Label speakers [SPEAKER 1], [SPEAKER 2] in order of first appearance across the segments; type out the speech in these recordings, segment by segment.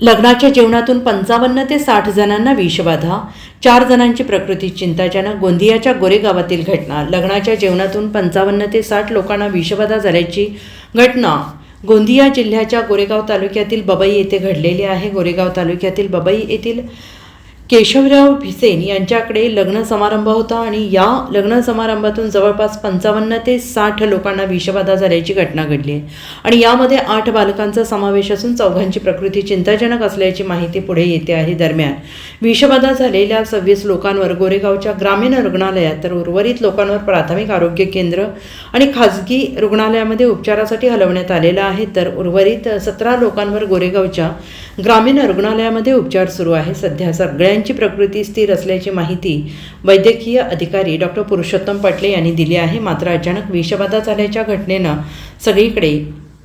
[SPEAKER 1] लग्नाच्या जेवणातून पंचावन्न ते साठ जणांना विषबाधा चार जणांची प्रकृती चिंताजनक. गोंदियाच्या गोरेगावातील घटना. लग्नाच्या जेवणातून पंचावन्न ते साठ लोकांना विषबाधा झाल्याची घटना. गोंदिया जिल्ह्याच्या गोरेगाव तालुक्यातील बबई येथे घडलेली आहे. गोरेगाव तालुक्यातील बबई येथील केशवराव भिसेन यांच्याकडे लग्न समारंभ होता आणि या लग्न समारंभातून जवळपास पंचावन्न ते साठ लोकांना विषबाधा झाल्याची घटना घडली आहे. आणि यामध्ये आठ बालकांचा समावेश असून चौघांची प्रकृती चिंताजनक असल्याची माहिती पुढे येते आहे दरम्यान. विषबाधा झालेल्या सव्वीस लोकांवर गोरेगावच्या ग्रामीण रुग्णालयात तर उर्वरित लोकांवर प्राथमिक आरोग्य केंद्र आणि खाजगी रुग्णालयामध्ये उपचारासाठी हलवण्यात आलेलं आहे. तर उर्वरित सतरा लोकांवर गोरेगावच्या ग्रामीण रुग्णालयामध्ये उपचार सुरू आहे. सध्या सगळ्या सगळ्यांची प्रकृती स्थिर असल्याची माहिती वैद्यकीय अधिकारी डॉक्टर पुरुषोत्तम पाटले यांनी दिली आहे. मात्र अचानक विषबाधा झाल्याच्या घटनेनं सगळीकडे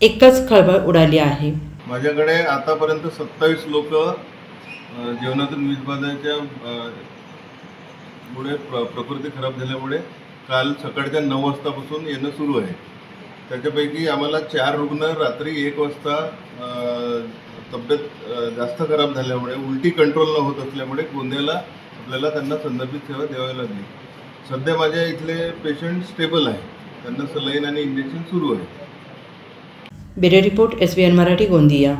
[SPEAKER 1] एकच खळबळ उडाली आहे.
[SPEAKER 2] माझ्याकडे आतापर्यंत सत्तावीस लोक जेवणातून विषबाधाच्या मुळे प्र प्रकृती खराब झाल्यामुळे काल सकाळच्या नऊ वाजतापासून येणं सुरू आहे. त्याच्यापैकी आम्हाला चार रुग्ण रात्री एक वाजता तब्येत जास्त खराब झाल्यामुळे उलटी कंट्रोल न होत असल्यामुळे गोंदियाला आपल्याला त्यांना संदर्भित सेवा द्यावी लागली. सध्या माझ्या इथले पेशंट स्टेबल आहे. त्यांना सलाईन आणि इंजेक्शन सुरू आहे.
[SPEAKER 1] Bureau report S B N Marathi Gondia.